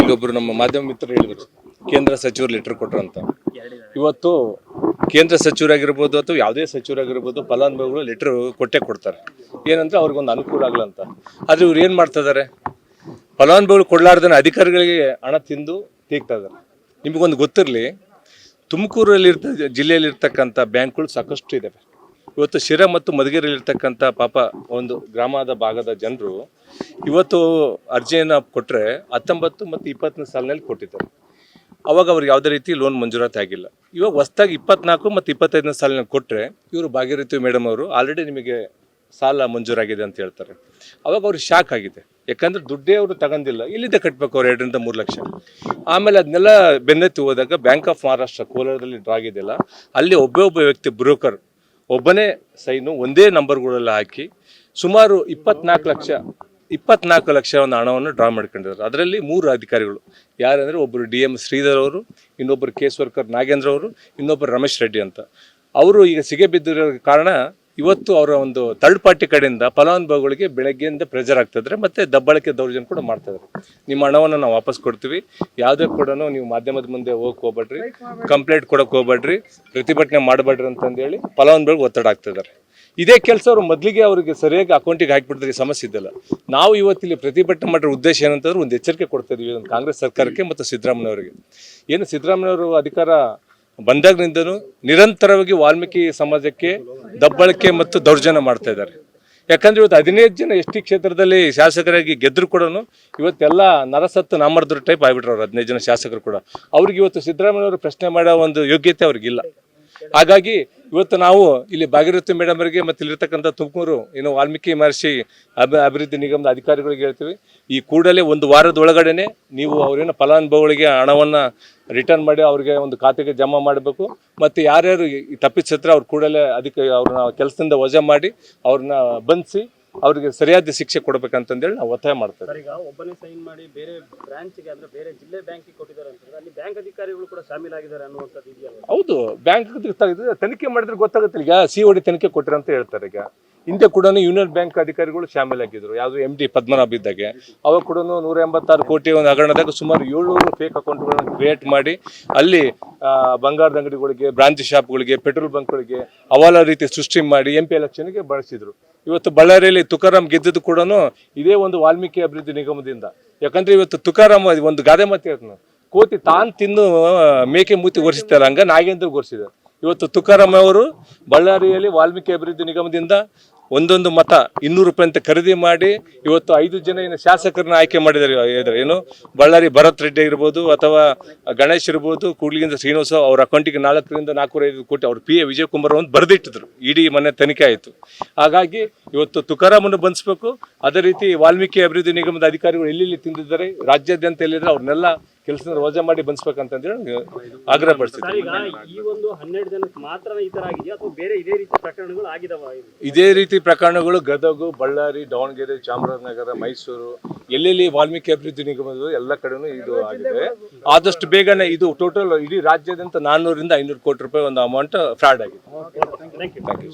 ಇಲ್ಲೊಬ್ರು ನಮ್ಮ ಮಾಧ್ಯಮ ಮಿತ್ರರು ಹೇಳಿದ್ರು, ಕೇಂದ್ರ ಸಚಿವರು ಲೆಟರ್ ಕೊಟ್ರು ಅಂತ. ಇವತ್ತು ಕೇಂದ್ರ ಸಚಿವರಾಗಿರ್ಬೋದು ಅಥವಾ ಯಾವುದೇ ಸಚಿವರಾಗಿರ್ಬೋದು ಫಲಾನುಭವಿಗಳು ಲೆಟರ್ ಕೊಟ್ಟೆ ಕೊಡ್ತಾರೆ. ಏನಂದ್ರೆ ಅವ್ರಿಗೊಂದು ಅನುಕೂಲ ಆಗಲ್ಲ ಅಂತ. ಆದ್ರೆ ಇವ್ರು ಏನು ಮಾಡ್ತಾ ಇದಾರೆ? ಫಲಾನುಭವಿಗಳು ಕೊಡ್ಲಾರ್ದನ್ನ ಅಧಿಕಾರಿಗಳಿಗೆ ಹಣ ತಿಂದು ತೀಗ್ತಾ ಇದ್ದಾರೆ ನಿಮಗೊಂದು ಗೊತ್ತಿರಲಿ ತುಮಕೂರಲ್ಲಿ ಇರ್ತ ಜಿಲ್ಲೆಯಲ್ಲಿ ಇರ್ತಕ್ಕಂಥ ಬ್ಯಾಂಕ್ಗಳು ಸಾಕಷ್ಟು ಇದ್ದಾವೆ ಇವತ್ತು ಶಿರಾ ಮತ್ತು ಮಧುಗಿರಿಯಲ್ಲಿರ್ತಕ್ಕಂಥ ಪಾಪ ಒಂದು ಗ್ರಾಮದ ಭಾಗದ ಜನರು ಇವತ್ತು ಅರ್ಜಿಯನ್ನು ಕೊಟ್ಟರೆ ಹತ್ತೊಂಬತ್ತು ಮತ್ತು ಇಪ್ಪತ್ತನೇ ಸಾಲಿನಲ್ಲಿ ಕೊಟ್ಟಿದ್ದಾರೆ. ಅವಾಗ ಅವ್ರಿಗೆ ಯಾವುದೇ ರೀತಿ ಲೋನ್ ಮಂಜೂರಾತಿ ಆಗಿಲ್ಲ. ಇವಾಗ ಹೊಸ್ದಾಗಿ ಇಪ್ಪತ್ನಾಲ್ಕು ಮತ್ತು ಇಪ್ಪತ್ತೈದನೇ ಸಾಲಿನಲ್ಲಿ ಕೊಟ್ಟರೆ ಇವರು ಭಾಗೀರಥಿ ಮೇಡಮ್ ಅವರು ಆಲ್ರೆಡಿ ನಿಮಗೆ ಸಾಲ ಮಂಜೂರಾಗಿದೆ ಅಂತ ಹೇಳ್ತಾರೆ. ಅವಾಗ ಅವ್ರಿಗೆ ಶಾಕ್ ಆಗಿದೆ. ಯಾಕಂದ್ರೆ ದುಡ್ಡೇ ಅವರು ತಗೊಂಡಿಲ್ಲ. ಇಲ್ಲಿಂದ ಕಟ್ಟಬೇಕು ಅವ್ರು ಎರಡರಿಂದ ಮೂರು ಲಕ್ಷ. ಆಮೇಲೆ ಅದನ್ನೆಲ್ಲ ಬೆನ್ನೆತ್ತಿ ಹೋದಾಗ ಬ್ಯಾಂಕ್ ಆಫ್ ಮಹಾರಾಷ್ಟ್ರ ಕೋಲಾರದಲ್ಲಿ ಡ್ರಾ ಆಗಿದೆಯಲ್ಲ, ಅಲ್ಲಿ ಒಬ್ಬೊಬ್ಬ ಒಬ್ಬ ವ್ಯಕ್ತಿ ಬ್ರೋಕರ್ ಒಬ್ಬನೇ ಸೈನು ಒಂದೇ ನಂಬರ್ಗಳೆಲ್ಲ ಹಾಕಿ ಸುಮಾರು ಇಪ್ಪತ್ನಾಲ್ಕು ಲಕ್ಷ ಇಪ್ಪತ್ನಾಲ್ಕು ಲಕ್ಷ ಒಂದು ಹಣವನ್ನು ಡ್ರಾ ಮಾಡ್ಕೊಂಡಿದ್ದಾರೆ. ಅದರಲ್ಲಿ ಮೂರು ಅಧಿಕಾರಿಗಳು. ಯಾರಂದರೆ ಒಬ್ಬರು ಡಿ ಎಂ ಶ್ರೀಧರ್ ಅವರು ಇನ್ನೊಬ್ಬರು ಕೇಸ್ ವರ್ಕರ್ ನಾಗೇಂದ್ರ ಅವರು ಇನ್ನೊಬ್ಬರು ರಮೇಶ್ ರೆಡ್ಡಿ ಅಂತ. ಅವರು ಈಗ ಸಿಗೆ ಬಿದ್ದಿರೋ ಕಾರಣ ಇವತ್ತು ಅವರ ಒಂದು ಥರ್ಡ್ ಪಾರ್ಟಿ ಕಡೆಯಿಂದ ಫಲಾನುಭವಿಗಳಿಗೆ ಬೆಳಗ್ಗೆಯಿಂದ ಪ್ರೆಜರ್ ಆಗ್ತಿದ್ರೆ ಮತ್ತೆ ದಬ್ಬಳಕೆ ದೌರ್ಜನ್ಯ ಕೂಡ ಮಾಡ್ತಾ ನಿಮ್ಮ ಹಣವನ್ನು ನಾವು ವಾಪಸ್ ಕೊಡ್ತೀವಿ. ಯಾವುದೇ ಕೂಡ ನೀವು ಮಾಧ್ಯಮದ ಮುಂದೆ ಹೋಗಕ್ಕೆ ಹೋಗ್ಬೇಡ್ರಿ. ಕಂಪ್ಲೇಂಟ್ ಕೊಡಕ್ ಹೋಗ್ಬೇಡ್ರಿ. ಪ್ರತಿಭಟನೆ ಮಾಡಬೇಡ್ರಿ ಅಂತಂದೇಳಿ ಫಲಾನುಭವಿಗಳಿಗೆ ಒತ್ತಡ ಆಗ್ತಿದ್ದಾರೆ ಇದೇ ಕೆಲಸ ಅವರು ಮೊದಲಿಗೆ ಅವರಿಗೆ ಸರಿಯಾಗಿ ಅಕೌಂಟಿಗೆ ಹಾಕಿಬಿಟ್ಟಿದ್ರೆ ಸಮಸ್ಯೆ ಇದ್ದಲ್ಲ. ನಾವು ಇವತ್ತಿಲ್ಲಿ ಪ್ರತಿಭಟನೆ ಮಾಡಿರೋ ಉದ್ದೇಶ ಏನಂತಂದ್ರೆ ಒಂದು ಎಚ್ಚರಿಕೆ ಕೊಡ್ತಾ ಇದೀವಿ ಕಾಂಗ್ರೆಸ್ ಸರ್ಕಾರಕ್ಕೆ ಮತ್ತು ಸಿದ್ದರಾಮಯ್ಯವರಿಗೆ ಏನು ಸಿದ್ದರಾಮಯ್ಯವರು ಅಧಿಕಾರ ಬಂದಾಗಿನಿಂದನೂ ನಿರಂತರವಾಗಿ ವಾಲ್ಮೀಕಿ ಸಮಾಜಕ್ಕೆ ದಬ್ಬಳಕೆ ಮತ್ತು ದೌರ್ಜನ್ಯ ಮಾಡ್ತಾ ಇದ್ದಾರೆ. ಯಾಕಂದ್ರೆ ಇವತ್ತು ಹದಿನೈದು ಜನ ಎಸ್ ಟಿ ಕ್ಷೇತ್ರದಲ್ಲಿ ಶಾಸಕರಾಗಿ ಗೆದ್ರು ಕೂಡ ಇವತ್ತೆಲ್ಲ ನರಸತ್ತು ನಾಮರ್ದ್ರ ಟೈಪ್ ಆಗ್ಬಿಟ್ರು ಹದಿನೈದು ಜನ ಶಾಸಕರು ಕೂಡ. ಅವ್ರಿಗೆ ಇವತ್ತು ಸಿದ್ದರಾಮಯ್ಯ ಅವರು ಪ್ರಶ್ನೆ ಮಾಡೋ ಒಂದು ಯೋಗ್ಯತೆ ಅವ್ರಿಗಿಲ್ಲ. ಹಾಗಾಗಿ ಇವತ್ತು ನಾವು ಇಲ್ಲಿ ಭಾಗೀರಥಿ ಮೇಡಮ್ ಅವರಿಗೆ ಮತ್ತು ಇಲ್ಲಿರ್ತಕ್ಕಂಥ ತುಮಕೂರು, ಏನು ವಾಲ್ಮೀಕಿ ಮಹರ್ಷಿ ಅಭಿ, ಅಭಿವೃದ್ಧಿ ನಿಗಮದ ಅಧಿಕಾರಿಗಳಿಗೆ ಹೇಳ್ತೀವಿ. ಈ ಕೂಡಲೇ ಒಂದು ವಾರದ ಒಳಗಡೆನೆ ನೀವು ಅವರೇನು ಫಲಾನುಭವಿಗಳಿಗೆ ಹಣವನ್ನು ರಿಟರ್ನ್ ಮಾಡಿ ಅವ್ರಿಗೆ ಒಂದು ಖಾತೆಗೆ ಜಮಾ ಮಾಡಬೇಕು. ಮತ್ತು ಯಾರ್ಯಾರು ತಪ್ಪಿಸಿದ್ರೆ ಅವ್ರು ಕೂಡಲೇ ಅದಕ್ಕೆ ಅವ್ರನ್ನ ಕೆಲಸದಿಂದ ವಜಾ ಮಾಡಿ ಅವ್ರನ್ನ ಬಂಧಿಸಿ ಅವ್ರಿಗೆ ಸರಿಯಾದ ಶಿಕ್ಷೆ ಕೊಡ್ಬೇಕಂತಂದೇಳಿ ನಾವು ಒತ್ತಾಯ ಮಾಡ್ತೇವೆ ಸರ್ ಈಗ ಒಬ್ಬನೇ ಸೈನ್ ಮಾಡಿ ಬೇರೆ ಬ್ರಾಂಚ್ಗೆ ಅಂದ್ರೆ ಬೇರೆ ಜಿಲ್ಲೆ ಬ್ಯಾಂಕಿಗೆ ಕೊಟ್ಟಿದ್ದಾರೆ ಅಂತಂದ್ರೆ ಅಲ್ಲಿ ಬ್ಯಾಂಕ್ ಅಧಿಕಾರಿಗಳು ಕೂಡ ಶಾಮೀಲಾಗಿದ್ದಾರೆ ಅನ್ನುವಂಥದ್ದು ಇದೆಯಲ್ಲ ಹೌದು ಬ್ಯಾಂಕ್ ತನಿಖೆ ಮಾಡಿದ್ರೆ ಗೊತ್ತಾಗುತ್ತೆ ಈಗ ಸಿ ಒ ಡಿ ತನಿಖೆ ಕೊಟ್ಟರೆ ಅಂತ ಹೇಳ್ತಾರೆ ಈಗ. ಹಿಂದೆ ಕೂಡ ಯೂನಿಯನ್ ಬ್ಯಾಂಕ್ ಅಧಿಕಾರಿಗಳು ಶಾಮೀಲಾಗಿದ್ರು. ಯಾವುದು ಎಂ ಡಿ ಪದ್ಮನಾಭ ಇದ್ದಾಗೆ. ಅವಾಗ ಕೂಡ ನೂರ ಎಂಬತ್ತಾರು ಕೋಟಿ ಒಂದು ಹಗರಣದಾಗ ಸುಮಾರು ಏಳ್ನೂರು ಫೇಕ್ ಅಕೌಂಟ್ಗಳನ್ನು ಕ್ರಿಯೇಟ್ ಮಾಡಿ ಅಲ್ಲಿ ಬಂಗಾರದ ಅಂಗಡಿಗಳಿಗೆ ಬ್ರಾಂಚ್ ಶಾಪ್ಗಳಿಗೆ ಪೆಟ್ರೋಲ್ ಬಂಕ್ಗಳಿಗೆ ಅವಾಲ ರೀತಿ ಸೃಷ್ಟಿ ಮಾಡಿ ಎಂ ಪಿ ಎಲೆಕ್ಷನ್ಗೆ ಬಳಸಿದ್ರು. ಇವತ್ತು ಬಳ್ಳಾರಿಯಲ್ಲಿ ತುಕಾರಾಮ್ ಗೆದ್ದದ್ದು ಕೂಡ ಇದೇ ಒಂದು ವಾಲ್ಮೀಕಿ ಅಭಿವೃದ್ಧಿ ನಿಗಮದಿಂದ. ಯಾಕಂದ್ರೆ ಇವತ್ತು ತುಕಾರಾಮ್ ಒಂದು ಗಾದೆ ಮಾತು ಹೇಳ್ತಾನೆ. ಕೋತಿ ತಾನು ತಿನ್ನು ಮೇಕೆ ಮೂತಿ ಒರೆಸ್ತಾರೆ ಹಂಗ ನಾಗೇಂದ್ರ ಗೊರ್ಸಿದ್ರು ಇವತ್ತು ತುಕಾರಾಮ್ ಅವರು ಬಳ್ಳಾರಿಯಲ್ಲಿ ವಾಲ್ಮೀಕಿ ಅಭಿವೃದ್ಧಿ ನಿಗಮದಿಂದ ಒಂದೊಂದು ಮತ ಇನ್ನೂರು ರೂಪಾಯಿ ಅಂತ ಖರೀದಿ ಮಾಡಿ ಇವತ್ತು ಐದು ಜನ ಏನು ಶಾಸಕರನ್ನ ಆಯ್ಕೆ ಮಾಡಿದ್ದಾರೆ, ಇದ್ದಾರೆ. ಏನು ಬಳ್ಳಾರಿ ಭರತ್ ರೆಡ್ಡಿ ಇರ್ಬೋದು ಅಥವಾ ಗಣೇಶ್ ಇರ್ಬೋದು ಕೂಡ್ಲಿಗಿಂದ ಶ್ರೀನಿವಾಸ ಅವ್ರ ಅಕೌಂಟಿಗೆ ನಾಲ್ಕರಿಂದ ನಾಲ್ಕೂರ ಐದು ಕೋಟಿ ಅವ್ರ ಪಿ ಎ ವಿಜಯಕುಮಾರ್ ಒಂದು ಬರೆದಿಟ್ಟಿದ್ರು. ಇಡೀ ಮನೆ ತನಿಖೆ ಆಯಿತು. ಹಾಗಾಗಿ ಇವತ್ತು ತುಕಾರಾಮನ್ನು ಬಂಧಿಸಬೇಕು. ಅದೇ ರೀತಿ ವಾಲ್ಮೀಕಿ ಅಭಿವೃದ್ಧಿ ನಿಗಮದ ಅಧಿಕಾರಿಗಳು ಎಲ್ಲೆಲ್ಲಿ ತಿಂದಿದ್ದಾರೆ, ರಾಜ್ಯಾದ್ಯಂತ ಎಲ್ಲಿದ್ರೆ ಅವ್ರನ್ನೆಲ್ಲ ಕೆಲಸದಿಂದ ವಜಾ ಮಾಡಿ ಬಂದ್ಸ್ಬೇಕಂತಂದ್ರೆ ಆಗ್ರಹ ಸರ್ ಪಡಿಸ್ತಿದ್ದಾರೆ ಈಗ ಈ ಒಂದು ಹನ್ನೆರಡು ಜನಕ್ಕೆ ಮಾತ್ರ ಈ ತರ ಆಗಿದೆಯಾ ಅಥವಾ ಬೇರೆ ಇದೇ ರೀತಿ ಪ್ರಕರಣಗಳು ಆಗಿದಾವ ಇದೇ? ರೀತಿ ಪ್ರಕರಣಗಳು ಗದಗ ಬಳ್ಳಾರಿ ದಾವಣಗೆರೆ ಚಾಮರಾಜನಗರ ಮೈಸೂರು ಎಲ್ಲೆಲ್ಲಿ ವಾಲ್ಮೀಕಿ ಅಭಿವೃದ್ಧಿ ನಿಗಮದ ಎಲ್ಲ ಕಡೆನೂ ಇದು ಆಗಿದೆ. ಆದಷ್ಟು ಬೇಗನೆ ಇದು ಟೋಟಲ್ ಇಡೀ ರಾಜ್ಯದಂತ ನಾನ್ನೂರಿಂದ ಐನೂರು ಕೋಟಿ ರೂಪಾಯಿ ಒಂದು ಅಮೌಂಟ್ ಫ್ರಾಡ್ ಆಗಿದೆ. Thank you thank you